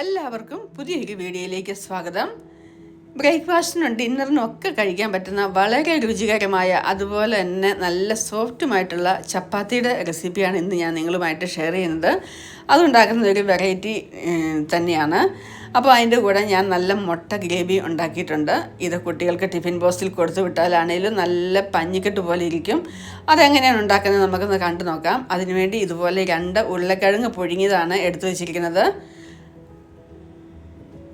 എല്ലാവർക്കും പുതിയൊരു വീഡിയോയിലേക്ക് സ്വാഗതം. ബ്രേക്ക്ഫാസ്റ്റിനും ഡിന്നറിനും ഒക്കെ കഴിക്കാൻ പറ്റുന്ന വളരെ രുചികരമായ അതുപോലെ തന്നെ നല്ല സോഫ്റ്റുമായിട്ടുള്ള ചപ്പാത്തിയുടെ റെസിപ്പിയാണ് ഇന്ന് ഞാൻ നിങ്ങളുമായിട്ട് ഷെയർ ചെയ്യുന്നത്. അതുണ്ടാക്കുന്ന ഒരു വെറൈറ്റി തന്നെയാണ്. അപ്പോൾ അതിന്റെ കൂടെ ഞാൻ നല്ല മുട്ട ഗ്രേവി ഉണ്ടാക്കിയിട്ടുണ്ട്. ഇത് കുട്ടികൾക്ക് ടിഫിൻ ബോക്സിൽ കൊടുത്തു വിട്ടാലാണേലും നല്ല പഞ്ഞിക്കെട്ട് പോലെ ഇരിക്കും. അതെങ്ങനെയാണ് ഉണ്ടാക്കുന്നത് നമുക്കൊന്ന് കണ്ടു നോക്കാം. അതിനുവേണ്ടി ഇതുപോലെ രണ്ട് ഉരുളക്കിഴങ്ങ് പുഴുങ്ങിയതാണ് എടുത്തു വെച്ചിരിക്കുന്നത്.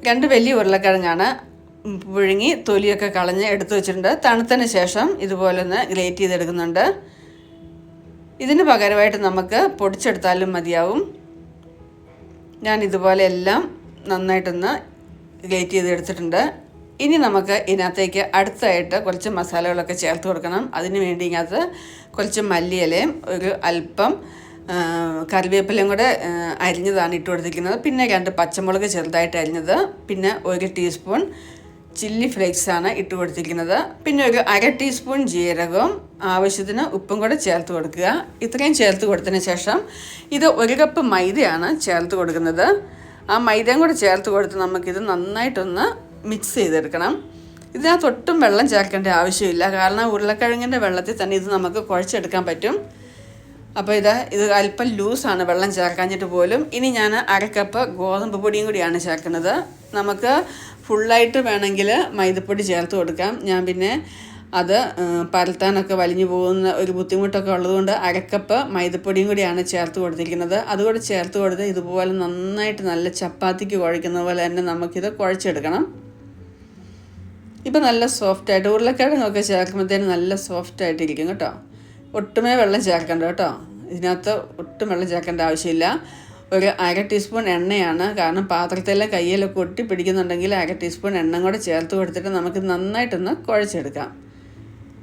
രണ്ട് വലിയ ഉരുളക്കിഴങ്ങാണ് പുഴുങ്ങി തൊലിയൊക്കെ കളഞ്ഞ് എടുത്തു വെച്ചിട്ടുണ്ട്. തണുത്തതിന് ശേഷം ഇതുപോലെ ഒന്ന് ഗ്രേറ്റ് ചെയ്തെടുക്കുന്നുണ്ട്. ഇതിന് പകരമായിട്ട് നമുക്ക് പൊടിച്ചെടുത്താലും മതിയാവും. ഞാൻ ഇതുപോലെ എല്ലാം നന്നായിട്ടൊന്ന് ഗ്രേറ്റ് ചെയ്ത് എടുത്തിട്ടുണ്ട് ഇനി നമുക്ക് ഇതിനകത്തേക്ക് അടുത്തായിട്ട് കുറച്ച് മസാലകളൊക്കെ ചേർത്ത് കൊടുക്കണം. അതിന് വേണ്ടി ഇതിനകത്ത് കുറച്ച് മല്ലിയിലയും ഒരു അല്പം കറിവേപ്പിലയും കൂടെ അരിഞ്ഞതാണ് ഇട്ട് കൊടുത്തിരിക്കുന്നത്. പിന്നെ രണ്ട് പച്ചമുളക് ചെറുതായിട്ട് അരിഞ്ഞത്. പിന്നെ ഒരു ടീസ്പൂൺ ചില്ലി ഫ്ലേക്സ് ആണ് ഇട്ട് കൊടുത്തിരിക്കുന്നത്. പിന്നെ ഒരു അര ടീസ്പൂൺ ജീരകവും ആവശ്യത്തിന് ഉപ്പും കൂടെ ചേർത്ത് കൊടുക്കുക. ഇത്രയും ചേർത്ത് കൊടുത്തതിന് ശേഷം ഇത് ഒരു കപ്പ് മൈദയാണ് ചേർത്ത് കൊടുക്കുന്നത്. ആ മൈദയും കൂടെ ചേർത്ത് കൊടുത്ത് നമുക്കിത് നന്നായിട്ടൊന്ന് മിക്സ് ചെയ്തെടുക്കണം. ഇതിനകത്തൊട്ടും വെള്ളം ചേർക്കേണ്ട ആവശ്യമില്ല. കാരണം ഉരുളക്കിഴങ്ങിന്റെ വെള്ളത്തിൽ തന്നെ ഇത് നമുക്ക് കുഴച്ചെടുക്കാൻ പറ്റും. അപ്പോൾ ഇത് ഇത് അല്പം ലൂസാണ് വെള്ളം ചേർക്കാഞ്ഞിട്ട് പോലും. ഇനി ഞാൻ അരക്കപ്പ് കപ്പ് ഗോതമ്പ് പൊടിയും കൂടിയാണ് ചേർക്കുന്നത്. നമുക്ക് ഫുള്ളായിട്ട് വേണമെങ്കിൽ മൈദപ്പൊടി ചേർത്ത് കൊടുക്കാം. ഞാൻ പിന്നെ അത് പരത്താനൊക്കെ വലിഞ്ഞു പോകുന്ന ഒരു ബുദ്ധിമുട്ടൊക്കെ ഉള്ളതുകൊണ്ട് അരക്കപ്പ് മൈദപ്പൊടിയും കൂടിയാണ് ചേർത്ത് കൊടുത്തിരിക്കുന്നത്. അതുകൂടെ ചേർത്ത് കൊടുത്ത് ഇതുപോലെ നന്നായിട്ട് നല്ല ചപ്പാത്തിക്ക് കുഴയ്ക്കുന്ന പോലെ തന്നെ നമുക്കിത് കുഴച്ചെടുക്കണം. ഇപ്പം നല്ല സോഫ്റ്റായിട്ട് ഉരുളക്കിഴങ്ങൊക്കെ ചേർക്കുമ്പോഴത്തേന് നല്ല സോഫ്റ്റായിട്ടിരിക്കും കേട്ടോ. ഒട്ടുമേ വെള്ളം ചേർക്കണ്ട കേട്ടോ. ഇതിനകത്ത് ഒട്ടും വെള്ളം ചേർക്കേണ്ട ആവശ്യമില്ല. ഒരു അര ടീസ്പൂൺ എണ്ണയാണ്. കാരണം പാത്രത്തിലെ കയ്യിലൊക്കെ ഒട്ടി പിടിക്കുന്നുണ്ടെങ്കിൽ അര ടീസ്പൂൺ എണ്ണ കൂടെ ചേർത്ത് കൊടുത്തിട്ട് നമുക്ക് നന്നായിട്ടൊന്ന് കുഴച്ചെടുക്കാം.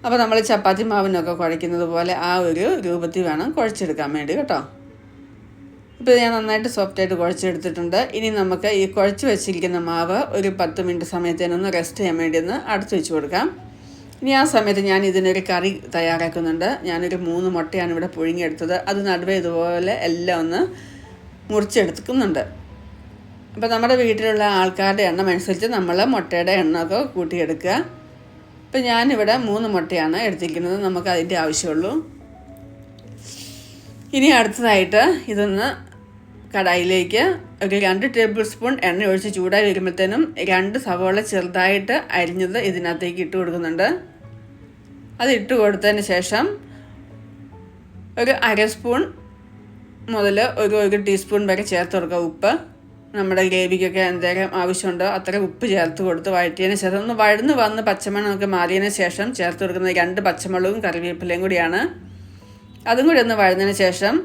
അപ്പോൾ നമ്മൾ ചപ്പാത്തി മാവിനൊക്കെ കുഴയ്ക്കുന്നത് പോലെ ആ ഒരു രൂപത്തിൽ വേണം കുഴച്ചെടുക്കാൻ വേണ്ടി കേട്ടോ. ഇപ്പോൾ ഞാൻ നന്നായിട്ട് സോഫ്റ്റായിട്ട് കുഴച്ചെടുത്തിട്ടുണ്ട്. ഇനി നമുക്ക് ഈ കുഴച്ച് വെച്ചിരിക്കുന്ന മാവ് ഒരു പത്ത് മിനിറ്റ് സമയത്തേനൊന്ന് റെസ്റ്റ് ചെയ്യാൻ വേണ്ടി ഒന്ന് അടച്ചു വെച്ച് കൊടുക്കാം. ഇനി ആ സമയത്ത് ഞാൻ ഇതിനൊരു കറി തയ്യാറാക്കുന്നുണ്ട്. ഞാനൊരു മൂന്ന് മുട്ടയാണ് ഇവിടെ പുഴുങ്ങിയെടുത്തത്. അത് നടുവേ ഇതുപോലെ എല്ലാം ഒന്ന് മുറിച്ചെടുക്കുന്നുണ്ട്. അപ്പോൾ നമ്മുടെ വീട്ടിലുള്ള ആൾക്കാരുടെ എണ്ണം അനുസരിച്ച് നമ്മൾ മുട്ടയുടെ എണ്ണമൊക്കെ കൂട്ടിയെടുക്കുക. ഇപ്പം ഞാനിവിടെ മൂന്ന് മുട്ടയാണ് എടുത്തിരിക്കുന്നത്. നമുക്ക് അതിന്റെ ആവശ്യമുള്ളൂ. ഇനി അടുത്തതായിട്ട് ഇതൊന്ന് കടായിലേക്ക് ഒരു രണ്ട് ടേബിൾ സ്പൂൺ എണ്ണ ഒഴിച്ച് ചൂടായി വരുമ്പോഴത്തേനും രണ്ട് സവോള ചെറുതായിട്ട് അരിഞ്ഞത് ഇതിനകത്തേക്ക് ഇട്ട് കൊടുക്കുന്നുണ്ട്. അത് ഇട്ട് കൊടുത്തതിന് ശേഷം ഒരു അര സ്പൂൺ മുതൽ ഒരു ഒരു ടീസ്പൂൺ വരെ ചേർത്ത് കൊടുക്കുക ഉപ്പ്. നമ്മുടെ ഗ്രേവിക്കൊക്കെ എന്തെങ്കിലും ആവശ്യമുണ്ടോ അത്ര ഉപ്പ് ചേർത്ത് കൊടുത്ത് വഴറ്റിയതിന് ശേഷം ഒന്ന് വഴന്ന് വന്ന് പച്ചമണമൊക്കെ മാറിയതിന് ശേഷം ചേർത്ത് കൊടുക്കുന്ന രണ്ട് പച്ചമുളകും കറിവേപ്പിലയും കൂടിയാണ്. അതും കൂടി ഒന്ന് വഴന്നതിന് ശേഷം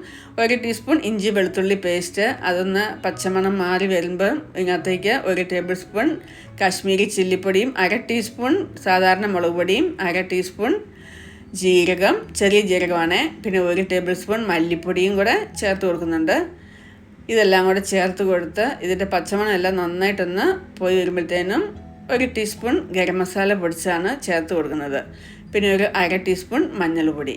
ഒരു ടീസ്പൂൺ ഇഞ്ചി വെളുത്തുള്ളി പേസ്റ്റ് അതൊന്ന് പച്ചമണം മാറി വരുമ്പം ഇതിനകത്തേക്ക് ഒരു ടേബിൾ സ്പൂൺ കാശ്മീരി ചില്ലിപ്പൊടിയും അര ടീസ്പൂൺ സാധാരണ മുളക് പൊടിയും അര ടീസ്പൂൺ ജീരകം ചെറിയ ജീരകമാണ്. പിന്നെ ഒരു ടേബിൾ സ്പൂൺ മല്ലിപ്പൊടിയും കൂടെ ചേർത്ത് കൊടുക്കുന്നുണ്ട്. ഇതെല്ലാം കൂടെ ചേർത്ത് കൊടുത്ത് ഇതിന്റെ പച്ചമണം എല്ലാം നന്നായിട്ടൊന്ന് പോയി വരുമ്പോഴത്തേനും ഒരു ടീസ്പൂൺ ഗരം മസാല പൊടിച്ചാണ് ചേർത്ത് കൊടുക്കുന്നത്. പിന്നെ ഒരു അര ടീസ്പൂൺ മഞ്ഞൾപ്പൊടി.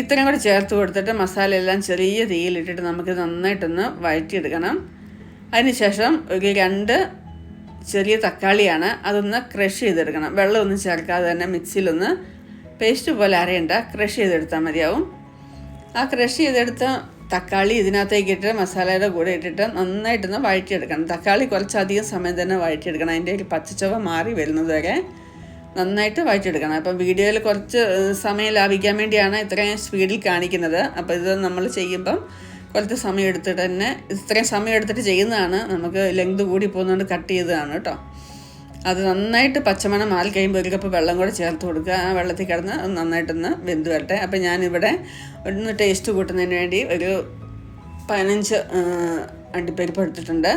ഇത്രയും കൂടി ചേർത്ത് കൊടുത്തിട്ട് മസാല എല്ലാം ചെറിയ തീയിലിട്ടിട്ട് നമുക്ക് നന്നായിട്ടൊന്ന് വഴറ്റിയെടുക്കണം. അതിനുശേഷം ഒരു രണ്ട് ചെറിയ തക്കാളിയാണ് അതൊന്ന് ക്രഷ് ചെയ്തെടുക്കണം. വെള്ളമൊന്നും ചേർക്കാതെ തന്നെ മിക്സിയിലൊന്ന് പേസ്റ്റ് പോലെ അരയണ്ട. ക്രഷ് ചെയ്തെടുത്താൽ മതിയാവും. ആ ക്രഷ് ചെയ്തെടുത്ത തക്കാളി ഇതിനകത്തേക്ക് ഇട്ട് മസാലയുടെ കൂടെ ഇട്ടിട്ട് നന്നായിട്ടൊന്ന് വഴറ്റിയെടുക്കണം. തക്കാളി കുറച്ചധികം സമയം തന്നെ വഴറ്റിയെടുക്കണം. അതിന്റെ ഒരു പച്ചച്ചവ മാറി വരുന്നത് വരെ. നന്നായിട്ട് വഴറ്റിയെടുക്കണം അപ്പം വീഡിയോയിൽ കുറച്ച് സമയം ലാഭിക്കാൻ വേണ്ടിയാണ് ഇത്രയും സ്പീഡിൽ കാണിക്കുന്നത്. അപ്പോൾ ഇത് നമ്മൾ ചെയ്യുമ്പം കുറച്ച് സമയം എടുത്തിട്ട് തന്നെ ഇത്രയും സമയം എടുത്തിട്ട് ചെയ്യുന്നതാണ്. നമുക്ക് ലെങ്ത് കൂടി പോകുന്നതുകൊണ്ട് കട്ട് ചെയ്തതാണ് കേട്ടോ. അത് നന്നായിട്ട് പച്ചമണം മാറി കഴിയുമ്പോൾ ഒരു കപ്പ് വെള്ളം കൂടെ ചേർത്ത് കൊടുക്കുക. ആ വെള്ളത്തിൽ കിടന്ന് നന്നായിട്ടൊന്ന് വെന്ത് വരട്ടെ. അപ്പം ഞാനിവിടെ ഒന്ന് ടേസ്റ്റ് കൂട്ടുന്നതിന് വേണ്ടി ഒരു പതിനഞ്ച് അണ്ടിപ്പരിപ്പ് എടുത്തിട്ടുണ്ട്.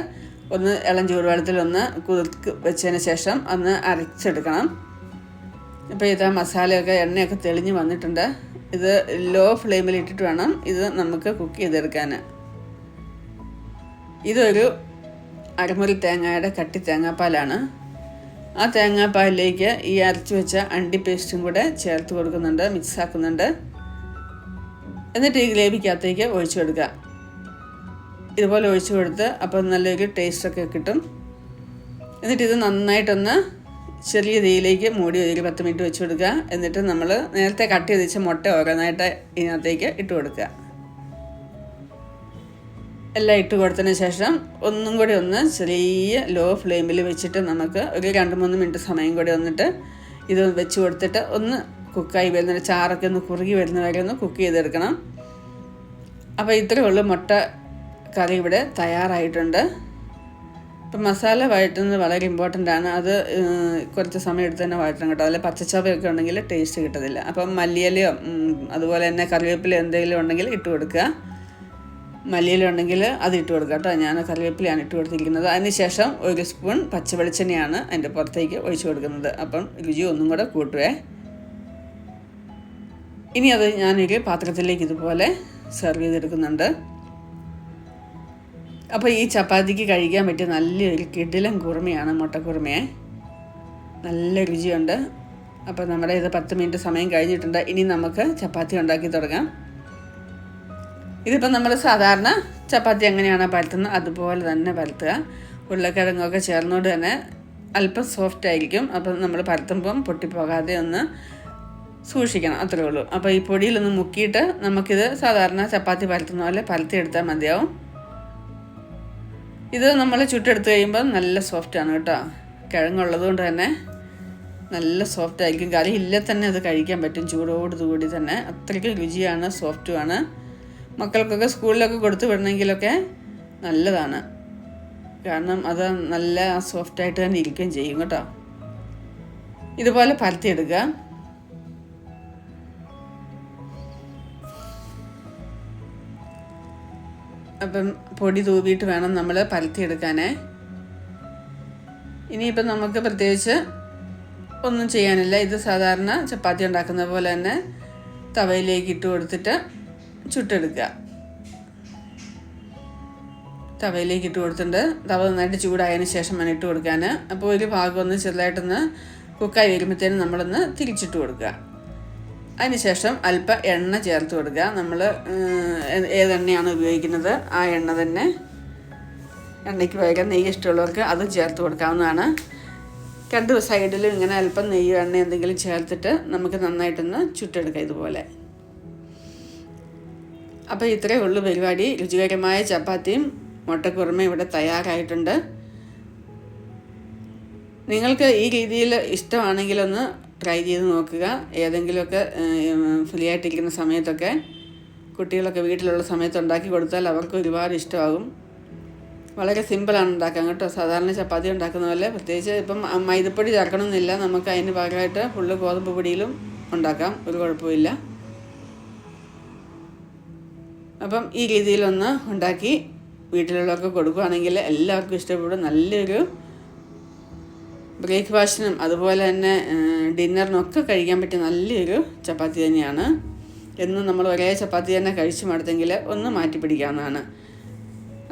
ഒന്ന് ഇളം ചൂടുവെള്ളത്തിൽ ഒന്ന് കുതിർക്ക് വെച്ചതിന് ശേഷം ഒന്ന് അരച്ചെടുക്കണം. ഇപ്പോൾ ഇത് മസാലയൊക്കെ എണ്ണയൊക്കെ തെളിഞ്ഞ് വന്നിട്ടുണ്ട്. ഇത് ലോ ഫ്ലെയിമിൽ ഇട്ടിട്ട് വേണം ഇത് നമുക്ക് കുക്ക് ചെയ്തെടുക്കാൻ ഇതൊരു അരമുറി തേങ്ങയുടെ കട്ടി തേങ്ങാപ്പാലാണ്. ആ തേങ്ങാപ്പാലിലേക്ക് ഈ അരച്ചു വെച്ച അണ്ടി പേസ്റ്റും കൂടെ ചേർത്ത് കൊടുക്കുന്നുണ്ട് മിക്സ് ആക്കുന്നുണ്ട്. എന്നിട്ട് ഈ ഗ്രേവിക്കകത്തേക്ക് ഒഴിച്ചു കൊടുക്കുക. ഇതുപോലെ ഒഴിച്ചു കൊടുത്ത് അപ്പോൾ നല്ലൊരു ടേസ്റ്റൊക്കെ കിട്ടും. എന്നിട്ട് ഇത് നന്നായിട്ടൊന്ന് ചെറിയ രീതിയിലേക്ക് മൂടി ഒരു പത്ത് മിനിറ്റ് വെച്ച് കൊടുക്കുക. എന്നിട്ട് നമ്മൾ നേരത്തെ കട്ട് ചെയ്ത് വെച്ച മുട്ട ഓരോന്നായിട്ട് ഇതിനകത്തേക്ക് ഇട്ട് കൊടുക്കുക. എല്ലാം ഇട്ട് കൊടുത്തതിന് ശേഷം ഒന്നും കൂടി ഒന്ന് ചെറിയ ലോ ഫ്ലെയിമിൽ വെച്ചിട്ട് നമുക്ക് ഒരു രണ്ട് മൂന്ന് മിനിറ്റ് സമയം കൂടി വന്നിട്ട് ഇത് വെച്ച് കൊടുത്തിട്ട് ഒന്ന് കുക്കായി വരുന്ന ചാറൊക്കെ ഒന്ന് കുറുകി വരുന്ന വരെ ഒന്ന് കുക്ക് ചെയ്തെടുക്കണം. അപ്പോൾ ഇത്രയേ ഉള്ളൂ മുട്ട കറി ഇവിടെ തയ്യാറായിട്ടുണ്ട്. ഇപ്പം മസാല വഴറ്റുന്നത് വളരെ ഇമ്പോർട്ടന്റ് ആണ്. അത് കുറച്ച് സമയം എടുത്ത് തന്നെ വഴറ്റണം കേട്ടോ. അതിൽ പച്ചച്ചവയൊക്കെ ഉണ്ടെങ്കിൽ ടേസ്റ്റ് കിട്ടത്തില്ല. അപ്പം മല്ലിയിലയോ അതുപോലെ തന്നെ കറിവേപ്പില എന്തെങ്കിലും ഉണ്ടെങ്കിൽ ഇട്ട് കൊടുക്കുക. മല്ലിയില ഉണ്ടെങ്കിൽ അത് ഇട്ട് കൊടുക്കുക കേട്ടോ. ഞാൻ കറിവേപ്പിലയാണ് ഇട്ട് കൊടുത്തിരിക്കുന്നത്. അതിനുശേഷം ഒരു സ്പൂൺ പച്ചവെളിച്ചെണ്ണയാണ് അതിന്റെ പുറത്തേക്ക് ഒഴിച്ചു കൊടുക്കുന്നത്. അപ്പം രുചി ഒന്നും കൂടെ കൂട്ടുവേ. ഇനി അത് ഞാനൊരു പാത്രത്തിലേക്ക് ഇതുപോലെ സെർവ് ചെയ്തെടുക്കുന്നുണ്ട്. അപ്പോൾ ഈ ചപ്പാത്തിക്ക് കഴിക്കാൻ പറ്റിയ നല്ലൊരു കിടിലൻ കുറുമയാണ് മുട്ടക്കുറുമയെ നല്ല രുചിയുണ്ട്. അപ്പോൾ നമ്മുടെ ഇത് പത്ത് മിനിറ്റ് സമയം കഴിഞ്ഞിട്ടുണ്ട്. ഇനി നമുക്ക് ചപ്പാത്തി ഉണ്ടാക്കി തുടങ്ങാം. ഇതിപ്പോൾ നമ്മൾ സാധാരണ ചപ്പാത്തി എങ്ങനെയാണ് പരത്തുന്നത് അതുപോലെ തന്നെ പരത്തുക. ഉരുളക്കിഴങ്ങൊക്കെ ചേർന്നുകൊണ്ട് തന്നെ അല്പം സോഫ്റ്റ് ആയിരിക്കും. അപ്പം നമ്മൾ പരത്തുമ്പം പൊട്ടിപ്പോകാതെ ഒന്ന് സൂക്ഷിക്കണം. അത്രേ ഉള്ളൂ. അപ്പോൾ ഈ പൊടിയിലൊന്ന് മുക്കിയിട്ട് നമുക്കിത് സാധാരണ ചപ്പാത്തി പരത്തുന്ന പോലെ പരത്തിയെടുത്താൽ മതിയാവും. ഇത് നമ്മൾ ചുട്ടെടുത്ത് കഴിയുമ്പോൾ നല്ല സോഫ്റ്റാണ് കേട്ടോ. കിഴങ്ങുള്ളത് കൊണ്ട് തന്നെ നല്ല സോഫ്റ്റ് ആയിരിക്കും. കറി ഇല്ല തന്നെ അത് കഴിക്കാൻ പറ്റും. ചൂടോടുകൂടി തന്നെ. അത്രയ്ക്ക് രുചിയാണ് സോഫ്റ്റുമാണ് മക്കൾക്കൊക്കെ സ്കൂളിലൊക്കെ കൊടുത്തു വിടണമെങ്കിലൊക്കെ നല്ലതാണ്. കാരണം അത് നല്ല സോഫ്റ്റായിട്ട് തന്നെ ഇരിക്കുകയും ചെയ്യും കേട്ടോ. ഇതുപോലെ പരത്തിയെടുക്കുക. അപ്പം പൊടി തൂവിയിട്ട് വേണം നമ്മൾ പരത്തിയെടുക്കാനേ. ഇനിയിപ്പം നമുക്ക് പ്രത്യേകിച്ച് ഒന്നും ചെയ്യാനില്ല. ഇത് സാധാരണ ചപ്പാത്തി ഉണ്ടാക്കുന്ന പോലെ തന്നെ തവയിലേക്ക് ഇട്ട് കൊടുത്തിട്ട് ചുട്ടെടുക്കുക. തവയിലേക്ക് ഇട്ട് കൊടുത്തിട്ടുണ്ട്. തവ നന്നായിട്ട് ചൂടായതിന് ശേഷം വേണം ഇട്ട് കൊടുക്കാൻ. അപ്പോൾ ഒരു ഭാഗം ഒന്ന് ചെറുതായിട്ടൊന്ന് കുക്കായി വരുമ്പോഴത്തേനും നമ്മളൊന്ന് തിരിച്ചിട്ട് കൊടുക്കുക. അതിനുശേഷം അല്പം എണ്ണ ചേർത്ത് കൊടുക്കുക. നമ്മൾ ഏതെണ്ണയാണ് ഉപയോഗിക്കുന്നത്? ആ എണ്ണ തന്നെ എണ്ണയ്ക്ക് പകരം നെയ്യ് ഇഷ്ടമുള്ളവർക്ക് അത് ചേർത്ത് കൊടുക്കാവുന്നതാണ്. രണ്ട് സൈഡിലും ഇങ്ങനെ അല്പം നെയ്യ് എണ്ണ എന്തെങ്കിലും ചേർത്തിട്ട് നമുക്ക് നന്നായിട്ടൊന്ന് ചുട്ടെടുക്കാം ഇതുപോലെ. അപ്പോൾ ഇത്രയേ ഉള്ളൂ പരിപാടി. രുചികരമായ ചപ്പാത്തിയും മുട്ടക്കുറുമയും ഇവിടെ തയ്യാറായിട്ടുണ്ട്. നിങ്ങൾക്ക് ഈ രീതിയിൽ ഇഷ്ടമാണെങ്കിലൊന്ന് ട്രൈ ചെയ്ത് നോക്കുക. ഏതെങ്കിലുമൊക്കെ ഫ്രീ ആയിട്ടിരിക്കുന്ന സമയത്തൊക്കെ കുട്ടികളൊക്കെ വീട്ടിലുള്ള സമയത്ത് ഉണ്ടാക്കി കൊടുത്താൽ അവർക്ക് ഒരുപാട് ഇഷ്ടമാകും. വളരെ സിമ്പിളാണ് ഉണ്ടാക്കാൻ കേട്ടോ. സാധാരണ ചപ്പാത്തി ഉണ്ടാക്കുന്ന പോലെ. പ്രത്യേകിച്ച് ഇപ്പം മൈദപ്പൊടി ചേർക്കണമെന്നില്ല. നമുക്ക് അതിന് പകരമായിട്ട് ഫുള്ള് ഗോതമ്പ് പൊടിയിലും ഉണ്ടാക്കാം. ഒരു കുഴപ്പമില്ല അപ്പം ഈ രീതിയിലൊന്ന് ഉണ്ടാക്കി വീട്ടിലുള്ളവർക്ക് കൊടുക്കുകയാണെങ്കിൽ എല്ലാവർക്കും ഇഷ്ടപ്പെടും. നല്ലൊരു ബ്രേക്ക്ഫാസ്റ്റിനും അതുപോലെ തന്നെ ഡിന്നറിനൊക്കെ കഴിക്കാൻ പറ്റിയ നല്ലൊരു ചപ്പാത്തി തന്നെയാണ്. എന്നും നമ്മൾ ഒരേ ചപ്പാത്തി തന്നെ കഴിച്ചു മടുത്തെങ്കിൽ ഒന്ന് മാറ്റി പിടിക്കാവുന്നതാണ്.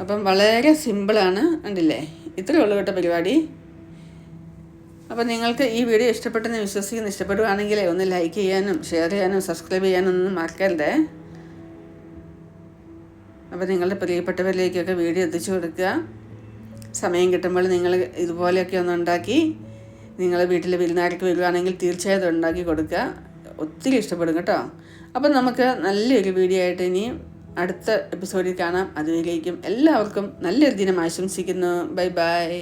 അപ്പം വളരെ സിമ്പിളാണ് ഉണ്ടല്ലേ ഇത്രയേ ഉള്ളൂ കേട്ടോ പരിപാടി. അപ്പം നിങ്ങൾക്ക് ഈ വീഡിയോ ഇഷ്ടപ്പെട്ടെന്ന് വിശ്വസിക്കുന്നു ഇഷ്ടപ്പെടുകയാണെങ്കിൽ ഒന്ന് ലൈക്ക് ചെയ്യാനും ഷെയർ ചെയ്യാനും സബ്സ്ക്രൈബ് ചെയ്യാനും ഒന്നും മറക്കരുതേ. അപ്പോൾ നിങ്ങളുടെ പ്രിയപ്പെട്ടവരിലേക്കൊക്കെ വീഡിയോ എത്തിച്ചു കൊടുക്കുക. സമയം കിട്ടുമ്പോൾ നിങ്ങൾ ഇതുപോലെയൊക്കെ ഒന്ന് ഉണ്ടാക്കി നിങ്ങൾ വീട്ടിൽ വിരുന്നാർക്ക് വരുവാണെങ്കിൽ തീർച്ചയായിട്ടും ഉണ്ടാക്കി കൊടുക്കുക. ഒത്തിരി ഇഷ്ടപ്പെടും കേട്ടോ. അപ്പം നമുക്ക് നല്ലൊരു വീഡിയോ ആയിട്ട് ഇനിയും അടുത്ത എപ്പിസോഡിൽ കാണാം. അതുവരേക്കും എല്ലാവർക്കും നല്ലൊരു ദിനം ആശംസിക്കുന്നു. Bye bye